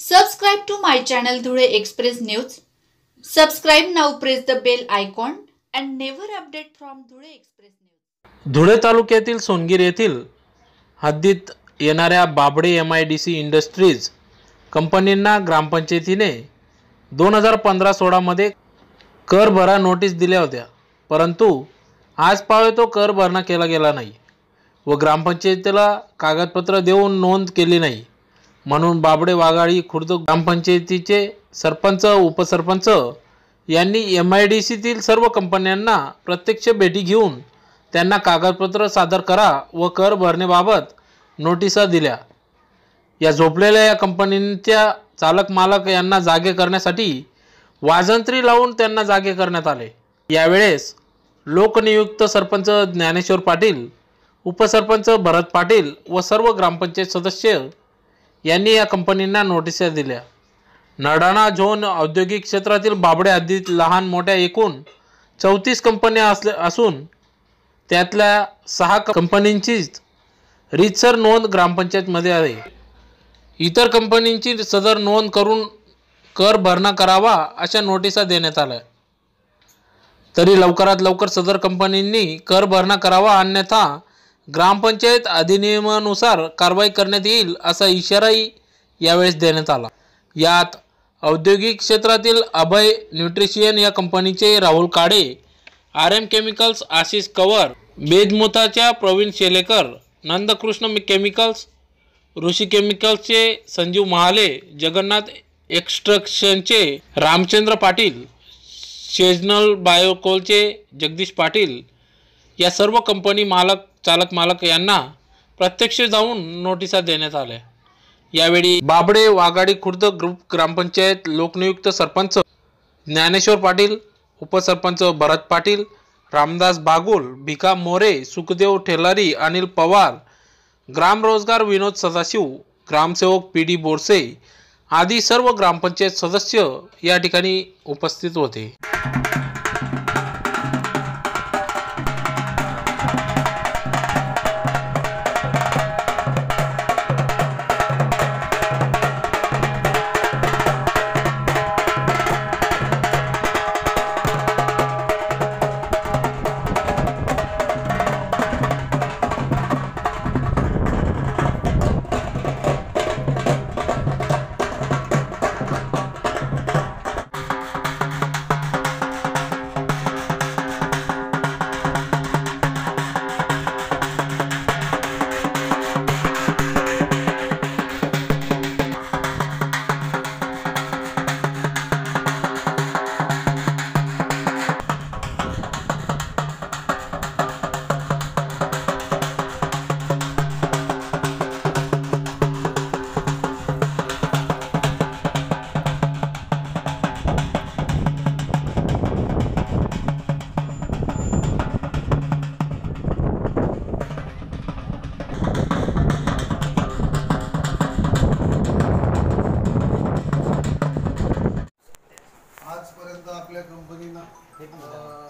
Subscribe to my channel Dhule express news subscribe now press the bell icon and never update from Dhule express news Dhule तालुक्यातील सोनगीर येथील हद्दीत येणाऱ्या Babde M I D C industries कंपनींना ग्रामपंचायतीने दोन हजार पंधरा सोळामध्ये कर भरा नोटीस दिल्या होत्या. परंतु आज पावे तो कर भरणा केला गेला नाही व ग्रामपंचायतीला कागदपत्र देऊन नोंद केली नाही. म्हणून बाबडे वाघाळी खुर्द ग्रामपंचायतीचे सरपंच उपसरपंच यांनी एम आय डी सीतील सर्व कंपन्यांना प्रत्यक्ष भेटी घेऊन त्यांना कागदपत्र सादर करा व कर भरण्याबाबत नोटिसा दिल्या. या झोपलेल्या या कंपनींच्या चालक मालक यांना जागे करण्यासाठी वाजंत्री लावून त्यांना जागे करण्यात आले. यावेळेस लोकनियुक्त सरपंच ज्ञानेश्वर पाटील उपसरपंच भरत पाटील व सर्व ग्रामपंचायत सदस्य यांनी या कंपनींना नोटिसा दिल्या. नडाणा झोन औद्योगिक क्षेत्रातील बाबडे हद्दीत लहान मोठ्या एकूण चौतीस कंपन्या असल्या असून त्यातल्या सहा कंपनींचीच रीतसर नोंद ग्रामपंचायतमध्ये आहे. इतर कंपनींची सदर नोंद करून कर भरणा करावा अशा नोटिसा देण्यात आल्या. तरी लवकरात लवकर सदर कंपनींनी कर भरणा करावा अन्यथा ग्रामपंचायत अधिनियमानुसार कारवाई करण्यात येईल असा इशाराही यावेळेस देण्यात आला. यात औद्योगिक क्षेत्रातील अभय न्यूट्रिशियन या कंपनीचे Rahul Kade R M chemicals Ashish Kawar बेदमुथाच्या Pravin Shelekar Nandkrishna chemicals Rishi केमिकल्सचे संजीव महाले जगन्नाथ एक्स्ट्रक्शनचे रामचंद्र पाटील शेजनल बायोकोलचे जगदीश पाटील या सर्व कंपनी मालक चालक मालक यांना प्रत्यक्ष जाऊन नोटिसा देण्यात आल्या. यावेळी बाबडे वाघाडी खुर्द ग्रुप ग्रामपंचायत लोकनियुक्त सरपंच ज्ञानेश्वर पाटील उपसरपंच भरत पाटील रामदास बागुल भिका मोरे सुखदेव ठेलारी अनिल पवार ग्राम रोजगार विनोद सदाशिव ग्रामसेवक पी डी बोरसे आदी सर्व ग्रामपंचायत सदस्य या ठिकाणी उपस्थित होते.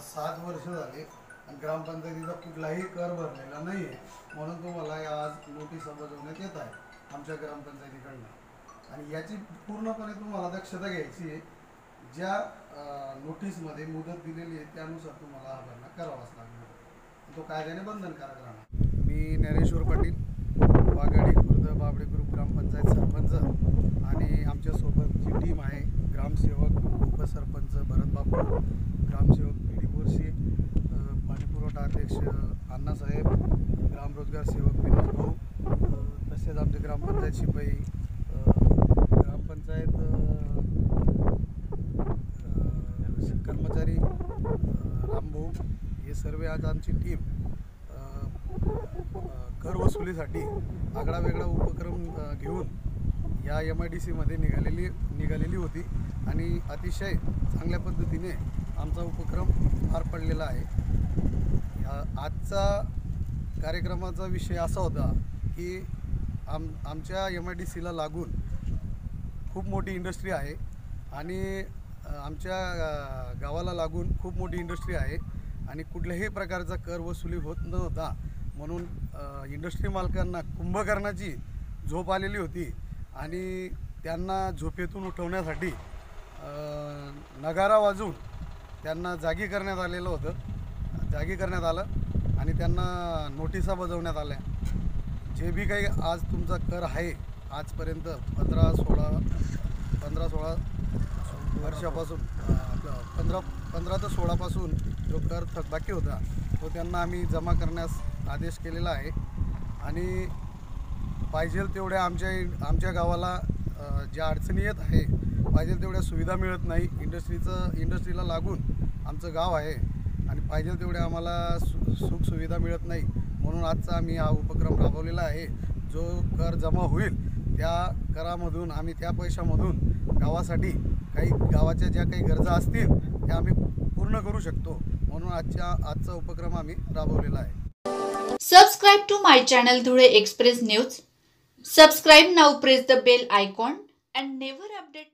सात वर्ष झाले आणि ग्रामपंचायतीचा कुठलाही कर भरलेला नाही आहे म्हणून तुम्हाला आज नोटीसा बजावण्यात येत आहे आमच्या ग्रामपंचायतीकडनं. आणि याची पूर्णपणे तुम्हाला दक्षता घ्यायची आहे. ज्या नोटीसमध्ये मुदत दिलेली आहे त्यानुसार तुम्हाला हा भरणा करावाच लागणार. तो कायद्याने बंधनकारक राहणार. मी ज्ञानेश्वर पाटील वाघाडी खुर्द बाबडे ग्रुप ग्रामपंचायत सरपंच आणि आमच्यासोबत जी टीम आहे ग्रामसेवक उपसरपंच भरत बापू ग्रामसेवक पी पाणीपुरवठा अध्यक्ष अण्णासाहेब ग्रामरोजगार सेवक विनोद भाऊ तसेच आमचे ग्रामपंचायत शिपाई ग्रामपंचायत कर्मचारी रामभाऊ हे सर्व आज आमची टीम कर वसुलीसाठी आगळा वेगळा उपक्रम घेऊन या एम आय डी सीमध्ये निघालेली निघालेली होती. आणि अतिशय चांगल्या पद्धतीने आमचा उपक्रम पार पडलेला आहे. आजचा कार्यक्रमाचा विषय असा होता की आम आमच्या एम आय डी सीला लागून खूप मोठी इंडस्ट्री आहे आणि आमच्या गावाला लागून खूप मोठी इंडस्ट्री आहे आणि कुठल्याही प्रकारचा कर वसुली होत नव्हता. म्हणून इंडस्ट्री मालकांना कुंभकर्णाची झोप आलेली होती आणि त्यांना झोपेतून उठवण्यासाठी नगारा वाजून त्यांना जागी करण्यात आलेलं होतं. जागी करण्यात आलं आणि त्यांना नोटिसा बजावण्यात आल्या. जे बी काही आज तुमचा कर आहे आजपर्यंत पंधरा सोळा पंधरा सोळा वर्षापासून आपलं पंधरा पंधरा ते सोळापासून जो कर थकबाकी होता तो त्यांना आम्ही जमा करण्यास आदेश केलेला आहे. आणि पाहिजे तेवढ्या आमच्या आमच्या गावाला ज्या अडचणी येत आहे पाहिजे तेवढ्या सुविधा मिळत नाही. इंडस्ट्रीचं इंडस्ट्रीला लागून आमचं गाव आहे आणि पाहिजे तेवढ्या आम्हाला सु सुखसुविधा मिळत नाही. म्हणून आजचा आम्ही हा उपक्रम राबवलेला आहे. जो कर जमा होईल त्या करामधून आम्ही त्या पैशामधून गावासाठी काही गावाच्या ज्या काही गरजा असतील त्या आम्ही पूर्ण करू शकतो. म्हणून आजच्या आजचा उपक्रम आम्ही राबवलेला आहे. Subscribe to my channel Dhule express news subscribe now press the bell icon and never update.